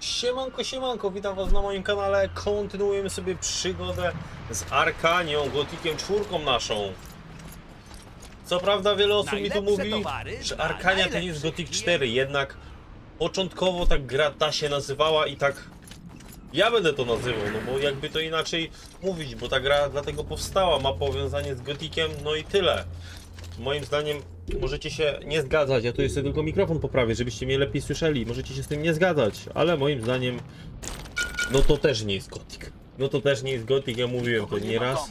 Siemanko, siemanko, witam was na moim kanale. Kontynuujemy sobie przygodę z Arkanią, Gotikiem czwórką naszą. Co prawda wiele osób mi tu mówi, że Arkania to nie jest Gothic 4, klientów. jednak początkowo tak gra ta się nazywała i tak ja będę to nazywał, no bo jakby to inaczej mówić, bo ta gra dlatego powstała, ma powiązanie z Gotikiem, no i tyle. Moim zdaniem możecie się nie zgadzać, ja tu jeszcze tylko mikrofon poprawię, żebyście mnie lepiej słyszeli, możecie się z tym nie zgadzać, ale moim zdaniem no to też nie jest Gothic. No to też nie jest Gothic, ja mówiłem to nieraz,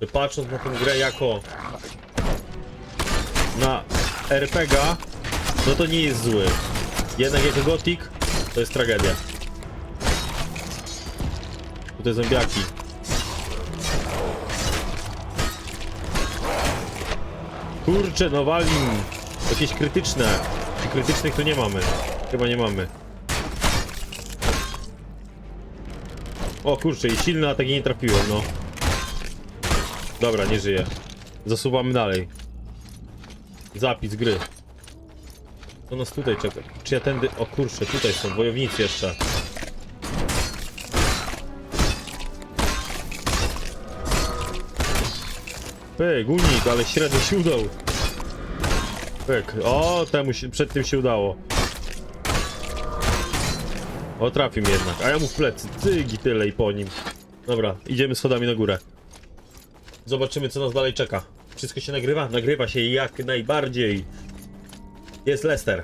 że patrząc na tę grę jako na RPGa, no to nie jest zły. Jednak jako Gothic to jest tragedia. Tutaj zombiaki. Kurczę, no walim. Jakieś krytyczne. Czy krytycznych tu nie mamy? Chyba nie mamy. O kurczę, i silny atak nie trafiłem, no. Dobra, nie żyje. Zasuwamy dalej. Zapis gry. Co nas tutaj czeka? Czy ja tędy... O kurczę, tutaj są wojownicy jeszcze. Pyk, unik, ale średnio się udał. Pyk, o, temu się, przed tym się udało. O, trafił mnie jednak, a ja mu w plecy, cygi tyle i po nim. Dobra, idziemy schodami na górę. Zobaczymy, co nas dalej czeka. Wszystko się nagrywa? Nagrywa się jak najbardziej. Jest Lester.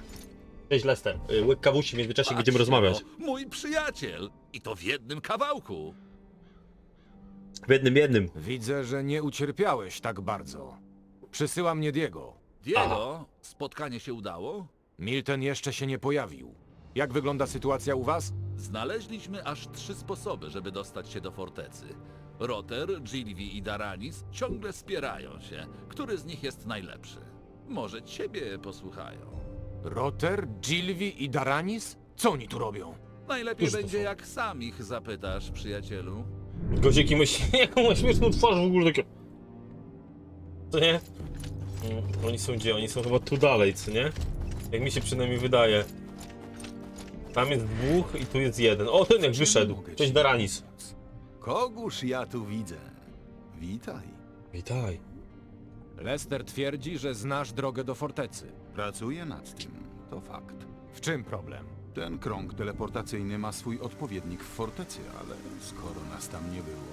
Cześć Lester. Y, Łyk kawusi w międzyczasie będziemy rozmawiać. no, Mój przyjaciel. I to w jednym kawałku. W jednym, jednym. Widzę, że nie ucierpiałeś tak bardzo. Przysyła mnie Diego. Diego, spotkanie się udało? Milton jeszcze się nie pojawił. Jak wygląda sytuacja u was? Znaleźliśmy aż trzy sposoby, żeby dostać się do fortecy. Roter, Gilvi i Daranis ciągle spierają się. Który z nich jest najlepszy? Może ciebie posłuchają. Roter, Gilvi i Daranis? Co oni tu robią? Najlepiej będzie jak sam ich zapytasz, przyjacielu. Gozieki myśli, jaką ma śmieszną twarz w ogóle takie... Co nie? Mm, Oni są gdzie? Oni są chyba tu dalej, co nie? Jak mi się przynajmniej wydaje. Tam jest dwóch i tu jest jeden. O, ten jak wyszedł. Cześć Daranis. Kogóż ja tu widzę? Witaj. Witaj. Lester twierdzi, że znasz drogę do fortecy. Pracuję nad tym. To fakt. W czym problem? Ten krąg teleportacyjny ma swój odpowiednik w fortecy, ale skoro nas tam nie było...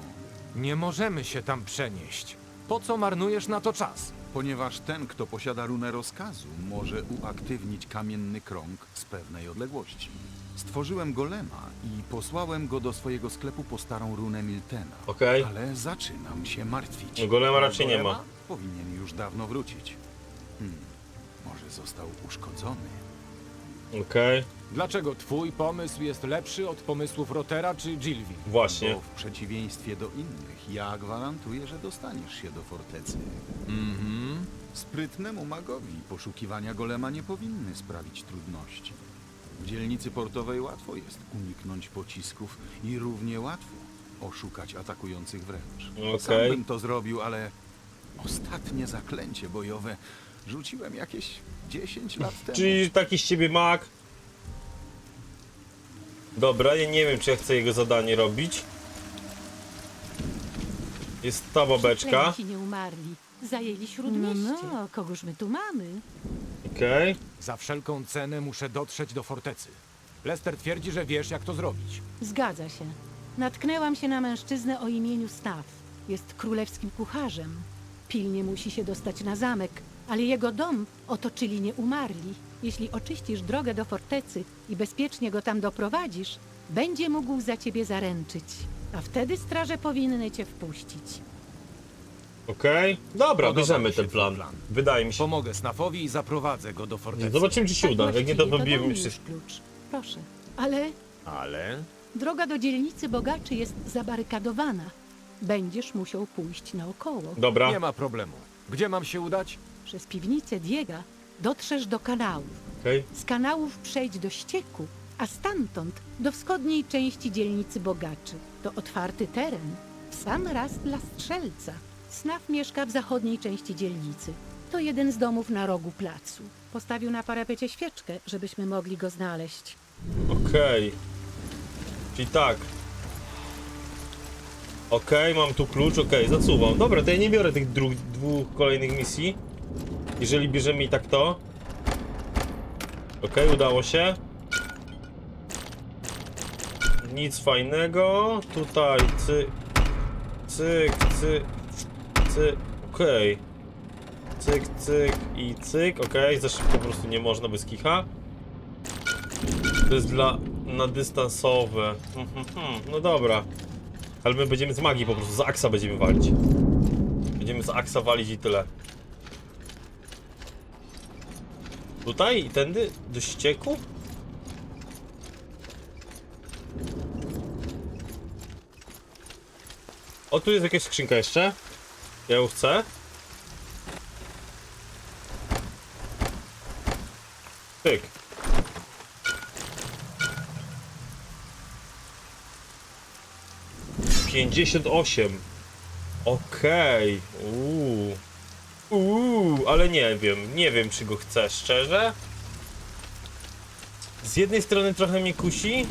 Nie możemy się tam przenieść. Po co marnujesz na to czas? Ponieważ ten, kto posiada runę rozkazu, może uaktywnić kamienny krąg z pewnej odległości. Stworzyłem golema i posłałem go do swojego sklepu po starą runę Miltena. Okej. Ale zaczynam się martwić. No golema raczej nie ma. Powinien już dawno wrócić. Hmm, może został uszkodzony. Okej. Dlaczego twój pomysł jest lepszy od pomysłów Rotera czy Gilvi? Właśnie. Bo w przeciwieństwie do innych, ja gwarantuję, że dostaniesz się do fortecy. Mhm. Sprytnemu magowi poszukiwania golema nie powinny sprawić trudności. W dzielnicy portowej łatwo jest uniknąć pocisków i równie łatwo oszukać atakujących wręcz. Okej. Sam bym to zrobił, ale ostatnie zaklęcie bojowe rzuciłem jakieś 10 lat temu. Czyli taki z ciebie mak. Dobra, ja nie wiem, czy ja chcę jego zadanie robić. Jest ta babeczka. Przeklęci nie umarli. Zajęli śródmieście. No, no, kogoż my tu mamy? Okej. Za wszelką cenę muszę dotrzeć do fortecy. Lester twierdzi, że wiesz, jak to zrobić. Zgadza się. Natknęłam się na mężczyznę o imieniu Staw. Jest królewskim kucharzem. Pilnie musi się dostać na zamek, ale jego dom otoczyli nieumarli. Jeśli oczyścisz drogę do fortecy i bezpiecznie go tam doprowadzisz, będzie mógł za ciebie zaręczyć. A wtedy straże powinny cię wpuścić. Okej. Dobra, Podoba bierzemy mi się ten plan. plan. Wydaje mi się. Pomogę Snafowi i zaprowadzę go do fortecy. Zobaczymy, czy się Tak uda. Jak nie, to właściwie to się. już klucz. Proszę. Ale Ale... Droga do dzielnicy bogaczy jest zabarykadowana. Będziesz musiał pójść naokoło. Dobra. Nie ma problemu. Gdzie mam się udać? Przez piwnicę Diega dotrzesz do kanałów. Okej. Z kanałów przejdź do ścieku, a stamtąd do wschodniej części dzielnicy bogaczy. To otwarty teren, w sam raz dla strzelca. Snaf mieszka w zachodniej części dzielnicy. To jeden z domów na rogu placu. Postawił na parapecie świeczkę, żebyśmy mogli go znaleźć. Okej. Czyli tak. Okej, mam tu klucz, okej, zasuwam. Dobra, to ja nie biorę tych dru- dwóch kolejnych misji. Jeżeli bierzemy i tak to. Okej, udało się. Nic fajnego. Tutaj cyk, cyk, cyk, cyk. Okej. Cyk, cyk i cyk. Okej, za szybko po prostu nie można bez kicha. To jest dla na dystansowe. Hmm, hmm, hmm. No dobra. Ale my będziemy z magii po prostu, z aksa będziemy walić. Będziemy z aksa walić i tyle. Tutaj i tędy? Do ścieku? O, tu jest jakaś skrzynka jeszcze. Ja ją chcę. Pięćdziesiąt osiem. Okej. Uuu. Uuu, ale nie wiem. Nie wiem, czy go chcę, szczerze. Z jednej strony trochę mnie kusi,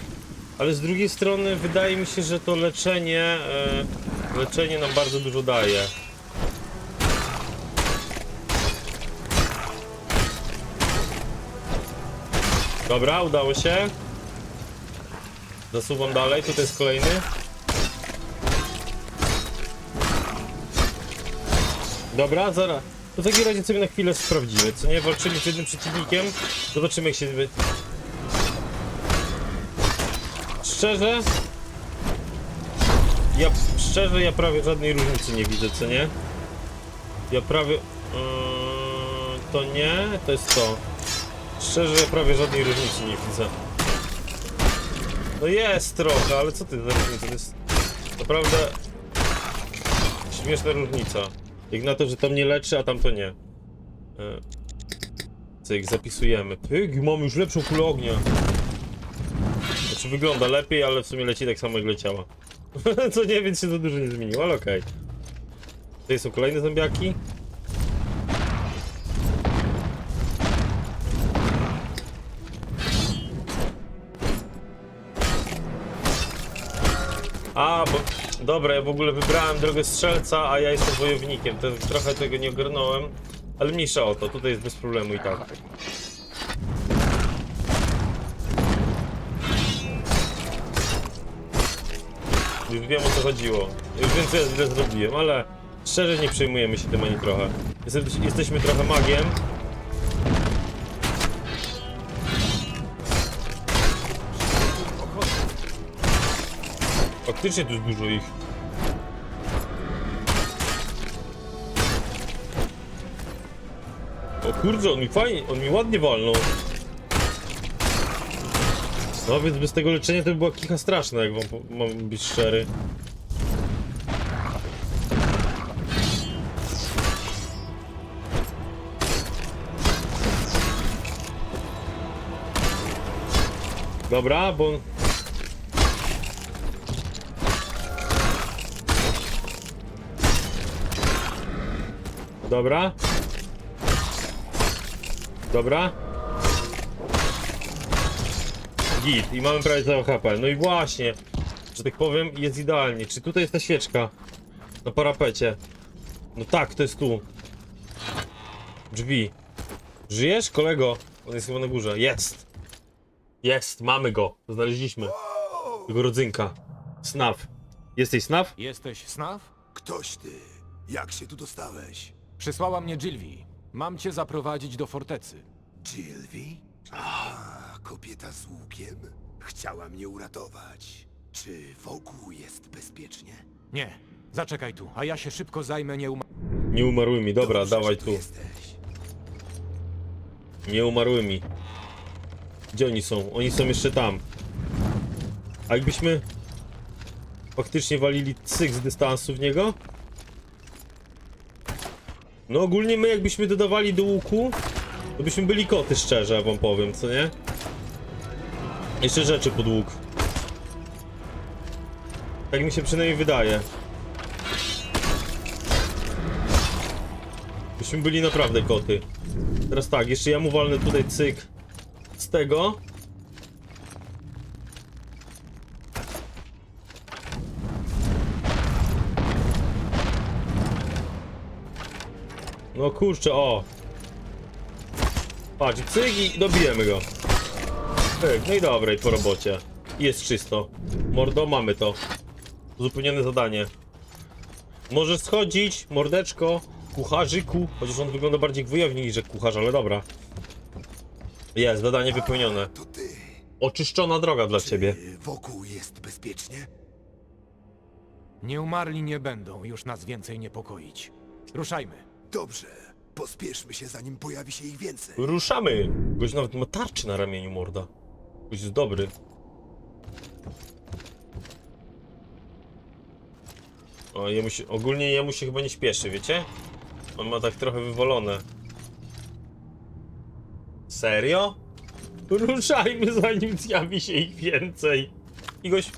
ale z drugiej strony wydaje mi się, że to leczenie, e, leczenie nam bardzo dużo daje. Dobra, udało się. Zasuwam dalej, tutaj jest kolejny. Dobra, zaraz. To w takim razie sobie na chwilę sprawdzimy, co nie? Walczyli z jednym przeciwnikiem. Zobaczymy jak się... wy- Szczerze... Ja, szczerze, ja prawie żadnej różnicy nie widzę, co nie? Ja prawie... Yy, to nie, to jest to. Szczerze, ja prawie żadnej różnicy nie widzę. No jest trochę, ale co ty za różnica? To jest naprawdę śmieszna różnica. Jak na to, że to mnie leczy, a tam to nie. E, Cyk, zapisujemy. Pyk, mam już lepszą kulę ognia. Znaczy wygląda lepiej, ale w sumie leci tak samo jak leciała. Co nie, więc się za dużo nie zmieniło, ale okej. Tutaj są kolejne zombiaki. A, bo... Dobra, ja w ogóle wybrałem drogę strzelca, a ja jestem wojownikiem. To, trochę tego nie ogarnąłem. Ale mniejsza o to, tutaj jest bez problemu i tak. Już wiem o co chodziło. Już wiem co ja źle zrobiłem, ale szczerze nie przejmujemy się tym ani trochę. Jeste- Jesteśmy trochę magiem. Faktycznie tu jest dużo ich. O kurde, on mi fajnie, on mi ładnie walnął. No więc bez tego leczenia to by była kicha straszna, jak wam mam być szczery. Dobra, bo... Dobra. Dobra. Git. I mamy prawie całe HP. No i właśnie, że tak powiem, jest idealnie. Czy tutaj jest ta świeczka? Na parapecie. No tak, to jest tu. Drzwi. Żyjesz, kolego? On jest chyba na górze. Jest! Jest, mamy go. Znaleźliśmy. Jego rodzynka. Snaf. Jesteś Snaf? Jesteś Snaf? Ktoś ty. Jak się tu dostałeś? Przysłała mnie Jilvi. Mam cię zaprowadzić do fortecy. Jilvi? A, kobieta z łukiem. Chciała mnie uratować. Czy wokół jest bezpiecznie? Nie, zaczekaj tu, a ja się szybko zajmę nieuma... Nie umarłymi. Dobra, Dobrze, dawaj że tu. jesteś. Nie umarłymi. Gdzie oni są? Oni są jeszcze tam. A jakbyśmy faktycznie walili cyk z dystansu w niego? No ogólnie my jakbyśmy dodawali do łuku, to byśmy byli koty szczerze, wam powiem, co nie? Jeszcze rzeczy pod łuk. Tak mi się przynajmniej wydaje. Byśmy byli naprawdę koty. Teraz tak, jeszcze ja mu walnę tutaj cyk z tego. No kurczę, o. Patrz, cyk i dobijemy go. Pyk, no i dobra, i po robocie. Jest czysto. Mordo, mamy to. Uzupełnione zadanie. Możesz schodzić, mordeczko, kucharzyku. Chociaż on wygląda bardziej jak wojownik niż jak kucharz, ale dobra. Jest, zadanie wypełnione. To ty. Oczyszczona droga dla ciebie. Wokół jest bezpiecznie? Nieumarli nie będą już nas więcej niepokoić. Ruszajmy. Dobrze. Pospieszmy się, zanim pojawi się ich więcej. Ruszamy! Gość nawet ma tarczy na ramieniu, morda. Gość jest dobry. O, jemu się, ogólnie jemu się chyba nie śpieszy, wiecie? On ma tak trochę wywolone. Serio? Ruszajmy zanim zjawi się ich więcej. I gość...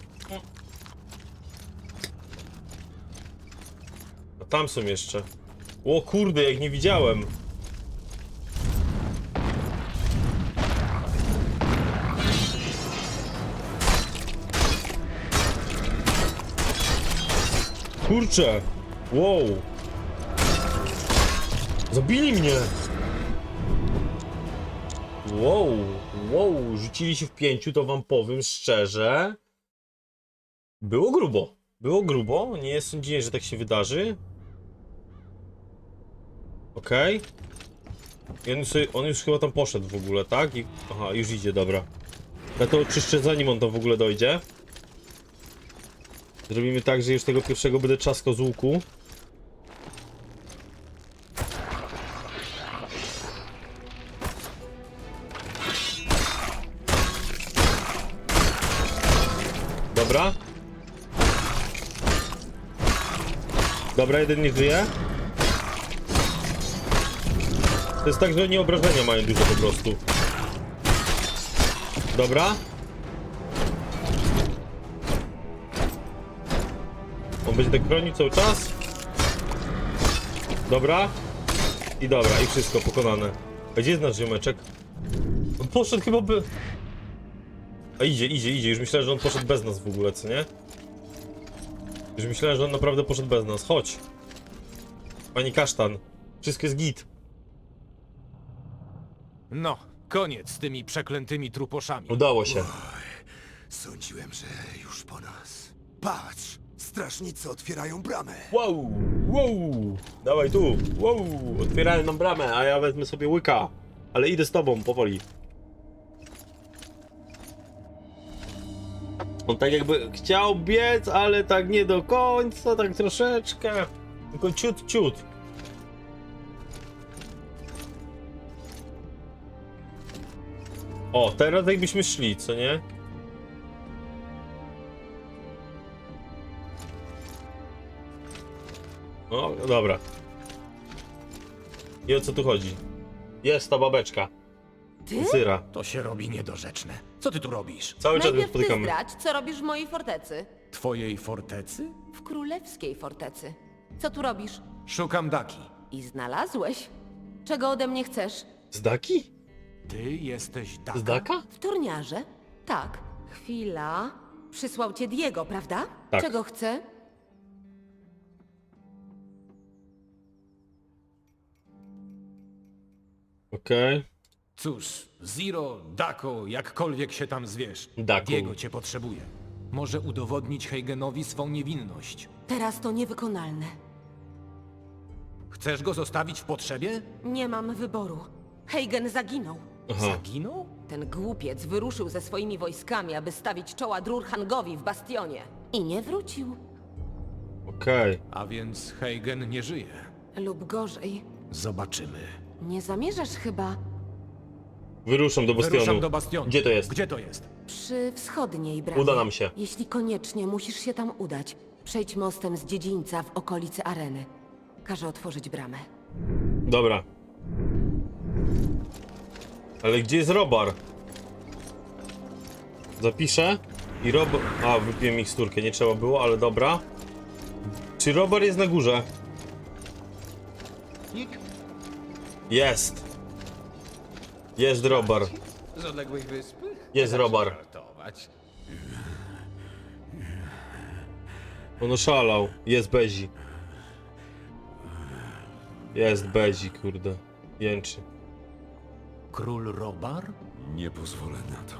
A tam są jeszcze. O kurde, jak nie widziałem. Kurczę! Wow! Zabili mnie! Wow, wow, rzucili się w pięciu, to wam powiem szczerze. Było grubo. Było grubo, nie sądziłem, że tak się wydarzy. Okej. I on, on już chyba tam poszedł w ogóle, tak? I, aha, już idzie, dobra. Ja to oczyszczę zanim on tam w ogóle dojdzie. Zrobimy tak, że już tego pierwszego będę czaskał z łuku. Dobra. Dobra, jeden nie żyje. To jest tak, że oni obrażenia mają dużo po prostu. Dobra. On będzie tak bronił cały czas. Dobra. I dobra, i wszystko pokonane. A gdzie jest nasz ziomeczek? On poszedł chyba by... A idzie, idzie, idzie. Już myślałem, że on poszedł bez nas w ogóle, co nie? Już myślałem, że on naprawdę poszedł bez nas. Chodź. Pani kasztan. Wszystko jest git. No, koniec z tymi przeklętymi truposzami. Udało się. Sądziłem, że już po nas. Patrz! Strażnicy otwierają bramę. Wow, wow. Dawaj tu. Wow. Otwierają nam bramę, a ja wezmę sobie łyka. Ale idę z tobą, powoli. On tak jakby chciał biec, ale tak nie do końca, tak troszeczkę. Tylko ciut, ciut. O, teraz jakbyśmy szli, co nie? No, dobra. I o co tu chodzi? Jest ta babeczka. Ty? Syra. To się robi niedorzeczne. Co ty tu robisz? Cały czas ją Najpierw ty spotykamy. zdradź, co robisz w mojej fortecy. Twojej fortecy? W królewskiej fortecy. Co tu robisz? Szukam Daki. I znalazłeś. Czego ode mnie chcesz? Z Daki? Ty jesteś Daka? Z Daka? W turniarze? Tak. Chwila. Przysłał cię Diego, prawda? Tak. Czego chce? Okej. Cóż, Zero, Dako, jakkolwiek się tam zwiesz. Daku. Diego cię potrzebuje. Może udowodnić Heigenowi swą niewinność. Teraz to niewykonalne. Chcesz go zostawić w potrzebie? Nie mam wyboru. Heigen zaginął. Aha. Zaginął? Ten głupiec wyruszył ze swoimi wojskami, aby stawić czoła Drurhangowi w bastionie. I nie wrócił. Okej. A więc Heigen nie żyje. Lub gorzej. Zobaczymy. Nie zamierzasz chyba Wyruszam do bastionu. Wyruszam do bastionu. Gdzie to jest? Gdzie to jest? przy wschodniej bramie. Uda nam się. Jeśli koniecznie musisz się tam udać, przejdź mostem z dziedzińca w okolicy areny. Każę otworzyć bramę. Dobra. Ale gdzie jest Robar? Zapiszę. I Rob... A, wypiłem miksturkę, nie trzeba było, ale dobra. Czy Robar jest na górze? Jest. Jest Robar. Z odległej wyspy? Jest Robar. Żartować. On oszalał. Jest Bezi. Jest Bezi, kurde. Jęczy. Król Robar? Nie pozwolę na to.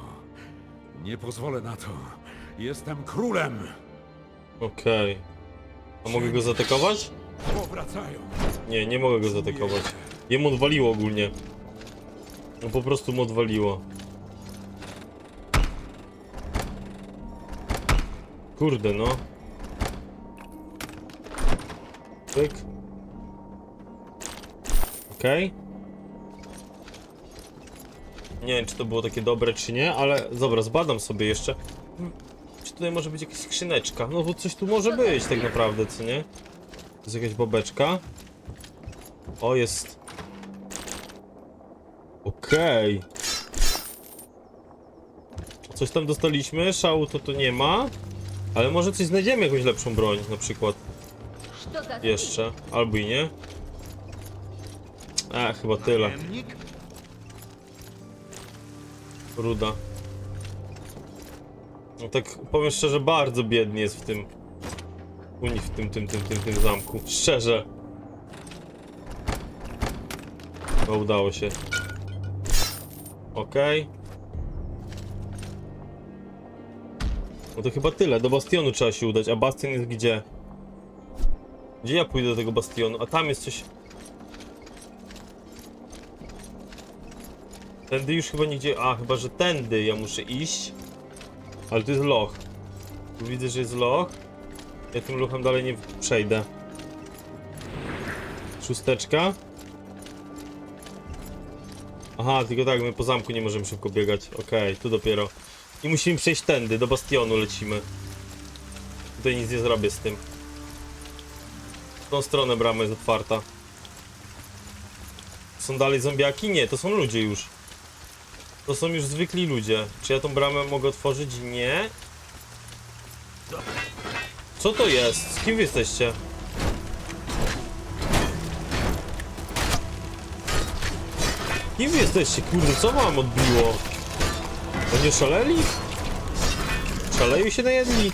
Nie pozwolę na to. Jestem królem! Okej. A mogę go zaatakować? Powracają! Nie, nie mogę go zaatakować. Jemu odwaliło ogólnie. No po prostu mu odwaliło. Kurde no. Pyk. Okej. Nie wiem, czy to było takie dobre, czy nie, ale dobra, zbadam sobie jeszcze. Czy tutaj może być jakaś skrzyneczka? No bo coś tu może być tak naprawdę, co nie? To jest jakaś bobeczka. O, jest. Okej. Coś tam dostaliśmy, szału to tu nie ma. Ale może coś znajdziemy, jakąś lepszą broń na przykład. Jeszcze. Albo i nie. A, chyba tyle. Ruda. No tak powiem szczerze, bardzo biednie jest w tym. U nich w tym, tym, tym, tym, tym zamku. Szczerze. No udało się. Okej. No to chyba tyle. Do bastionu trzeba się udać. A bastion jest gdzie? Gdzie ja pójdę do tego bastionu? A tam jest coś. Tędy już chyba nigdzie. A, chyba że tędy ja muszę iść. Ale tu jest loch. Tu widzę, że jest loch. Ja tym lochem dalej nie przejdę. Szósteczka. Aha, tylko tak, my po zamku nie możemy szybko biegać. Okej, tu dopiero. I musimy przejść tędy, do bastionu lecimy. Tutaj nic nie zrobię z tym. W tą stronę brama jest otwarta. Są dalej zombiaki? Nie, to są ludzie już. To są już zwykli ludzie. Czy ja tą bramę mogę otworzyć? Nie. Co to jest? Z kim wy jesteście? Kim wy jesteście? Kurde, co wam odbiło? To nie szaleli? Szaleju się najedli?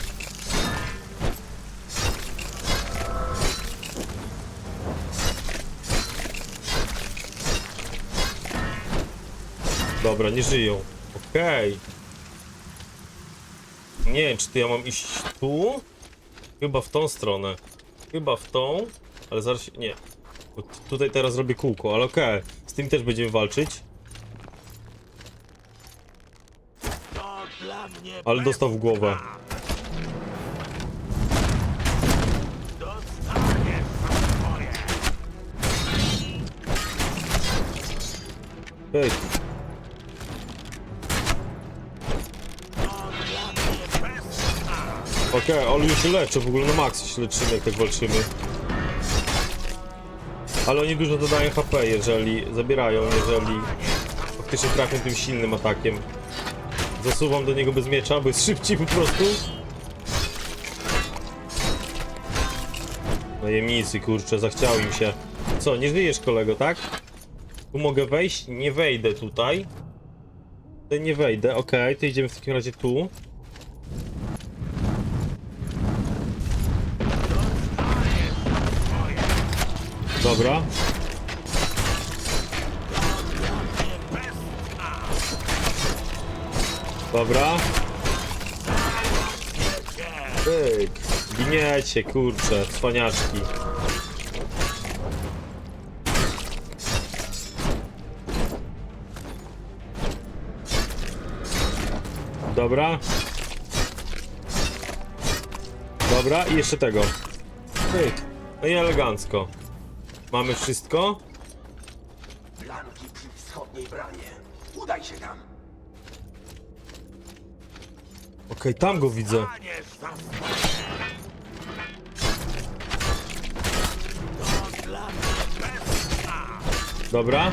Dobra, nie żyją. Okej. Nie wiem, czy to ja mam iść tu? Chyba w tą stronę. Chyba w tą, ale zaraz. Nie. Tutaj teraz robię kółko, ale okej. Z tym też będziemy walczyć. Ale dostał w głowę. Ej. Okej, ale już się leczę, w ogóle na maksie się leczymy, jak tak walczymy. Ale oni dużo dodają HP, jeżeli zabierają, jeżeli faktycznie trafią tym silnym atakiem. Zasuwam do niego bez miecza, bo jest szybciej po prostu. Najemnicy, kurczę, zachciał im się. Co, nie żyjesz kolego, tak? Tu mogę wejść? Nie wejdę tutaj. Tutaj nie wejdę, okej, to idziemy w takim razie tu. Dobra. Dobra. Pyk. Giniecie, kurczę, cwaniaczki. Dobra. Dobra, i jeszcze tego. Pyk. No i elegancko. Mamy wszystko? Planki przy wschodniej bramie. Udaj się tam. Okej, tam go widzę. Dobra.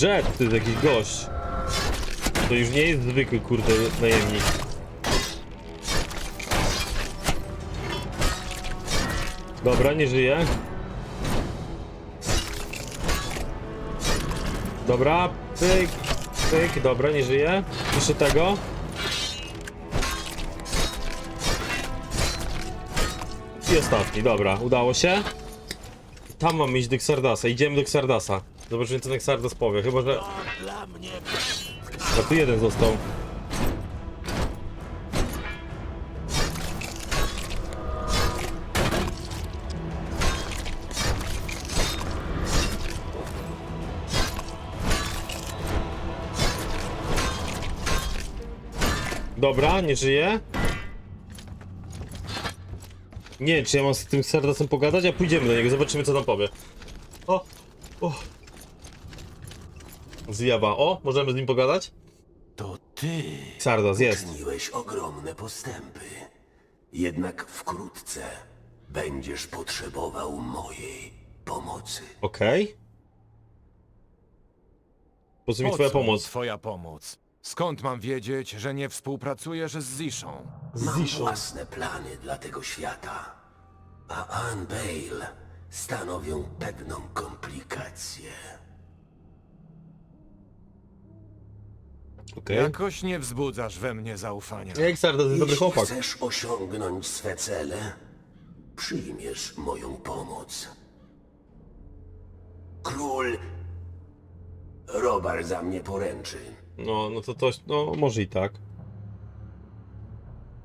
Jet, to jest jakiś gość. To już nie jest zwykły, kurde, najemnik. Dobra, nie żyje. Dobra, pyk, pyk, dobra, nie żyje. Jeszcze tego. I ostatni, dobra, udało się. Tam mamy iść do Xardasa, idziemy do Xardasa. Zobaczymy co ten Xardas powie, chyba że... A tu jeden został. Dobra, nie żyje. Nie wiem, czy ja mam z tym Xardasem pogadać, a pójdziemy do niego, zobaczymy co tam powie. O, o. Zjawa, o, możemy z nim pogadać? To ty Xardas, jest. czyniłeś ogromne postępy. Jednak wkrótce będziesz potrzebował mojej pomocy. Okej. Po co mi Po twoja co pomoc? Twoja pomoc. Skąd mam wiedzieć, że nie współpracujesz z Ziszą? Mam własne plany dla tego świata. A Anne Bale stanowią pewną komplikację. Okej. Jakoś nie wzbudzasz we mnie zaufania. Jak Xardas jest dobry Jeśli chłopak. chcesz osiągnąć swe cele, przyjmiesz moją pomoc. Król Robar za mnie poręczy. No, no to to, no może i tak.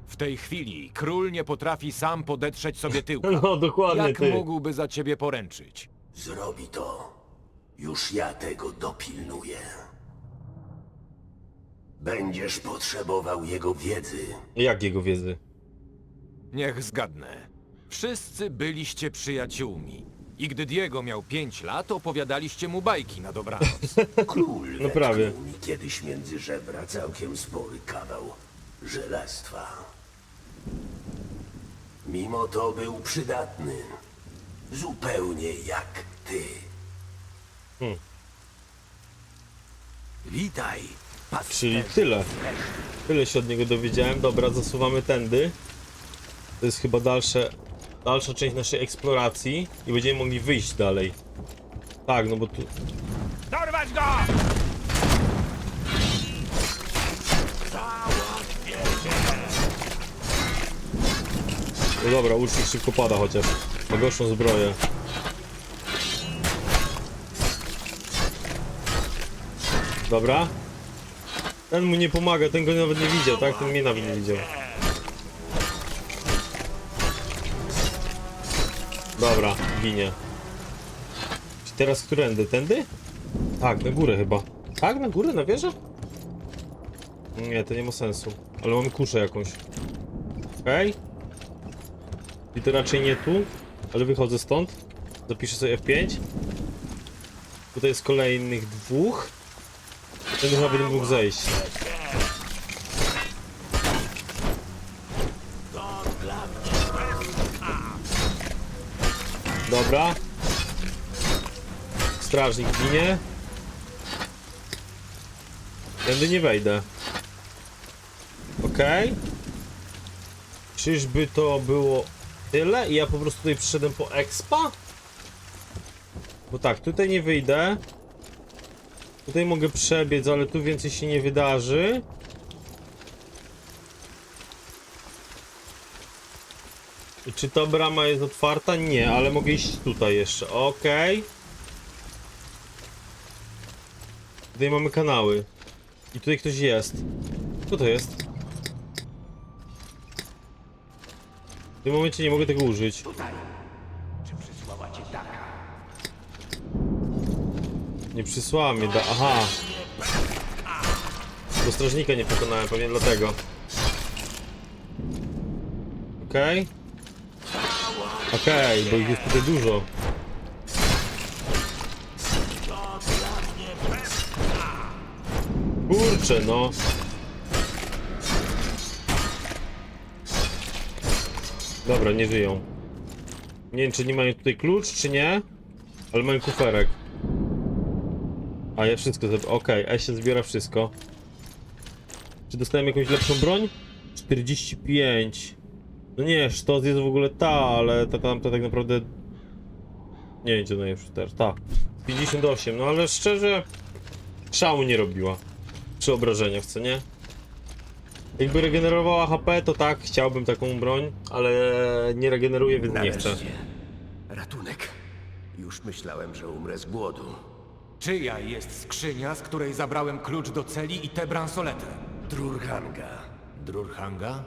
W tej chwili król nie potrafi sam podetrzeć sobie tyłka. No, dokładnie Jak ty. mógłby za ciebie poręczyć? Zrobi to. Już ja tego dopilnuję. Będziesz potrzebował jego wiedzy. Jak jego wiedzy? Niech zgadnę. Wszyscy byliście przyjaciółmi. I gdy Diego miał pięć lat, opowiadaliście mu bajki na dobranoc. Król No prawie. wetknął mi kiedyś między żebra całkiem spory kawał żelastwa. Mimo to był przydatny. Zupełnie jak ty. Hmm. Witaj, Czyli pasterzu. tyle. Tyle się od niego dowiedziałem. Dobra, zasuwamy tędy. To jest chyba dalsze, dalsza część naszej eksploracji i będziemy mogli wyjść dalej. Tak, no bo tu... Dorwać go! No dobra, ucznik szybko pada chociaż. Ma gorszą zbroję. Dobra. Ten mu nie pomaga, ten go nawet nie widział, tak? Ten mnie nawet nie widział. Dobra, ginie. Czy teraz którędy? Tędy? Tak, na górę chyba. Tak, na górę, na wieżę? Nie, to nie ma sensu. Ale mamy kuszę jakąś. Okej. I to raczej nie tu, ale wychodzę stąd. Zapiszę sobie F5. Tutaj jest kolejnych dwóch. Ten chyba będę mógł zejść. Dobra. Strażnik ginie. Tędy nie wejdę. Okej. Czyżby to było tyle i ja po prostu tutaj przyszedłem po expa? Bo tak, tutaj nie wyjdę. Tutaj mogę przebiec, ale tu więcej się nie wydarzy. Czy ta brama jest otwarta? Nie, ale mogę iść tutaj jeszcze. Okej. Tutaj mamy kanały. I tutaj ktoś jest. Co to jest? W tym momencie nie mogę tego użyć. Nie przysłała mnie da... Aha. Bo strażnika nie pokonałem, pewnie dlatego. Okej. Okej, bo ich jest tutaj dużo. Kurczę, no. Dobra, nie żyją. Nie wiem, czy nie mają tutaj klucz, czy nie. Ale mają kuferek. A ja wszystko zeb... Okej, okay, się zbiera wszystko. Czy dostałem jakąś lepszą broń? 45. No nie, sztos jest w ogóle ta, ale ta tamta tak naprawdę... Nie wiem, gdzie najlepszy też. Ta. 58, no ale szczerze... Szału nie robiła. Przy obrażeniach, co nie? Jakby regenerowała HP, to tak, chciałbym taką broń, ale nie regeneruje, więc nie chcę. Nareszcie. Ratunek. Już myślałem, że umrę z głodu. Czyja jest skrzynia, z której zabrałem klucz do celi i tę bransoletę? Drurhanga. Drurhanga?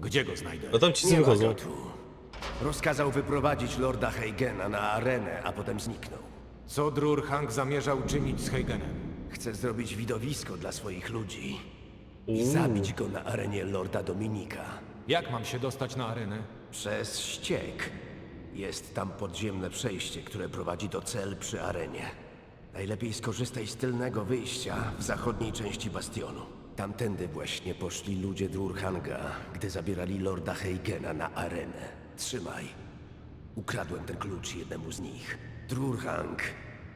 Gdzie go znajdę? No tam ci Nie ma wychodzą. go tu. Rozkazał wyprowadzić lorda Heigena na arenę, a potem zniknął. Co Drurhang zamierzał czynić z Heigenem? Chce zrobić widowisko dla swoich ludzi i zabić go na arenie lorda Dominika. Jak mam się dostać na arenę? Przez ściek. Jest tam podziemne przejście, które prowadzi do cel przy arenie. Najlepiej skorzystaj z tylnego wyjścia w zachodniej części bastionu. Tamtędy właśnie poszli ludzie Drurhanga, gdy zabierali lorda Heigena na arenę. Trzymaj. Ukradłem ten klucz jednemu z nich. Drurhang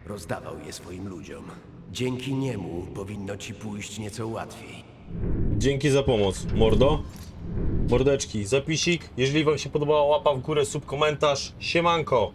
rozdawał je swoim ludziom. Dzięki niemu powinno ci pójść nieco łatwiej. Dzięki za pomoc, mordo. Mordeczki, zapisik. Jeżeli wam się podobała łapa w górę, subkomentarz. Siemanko.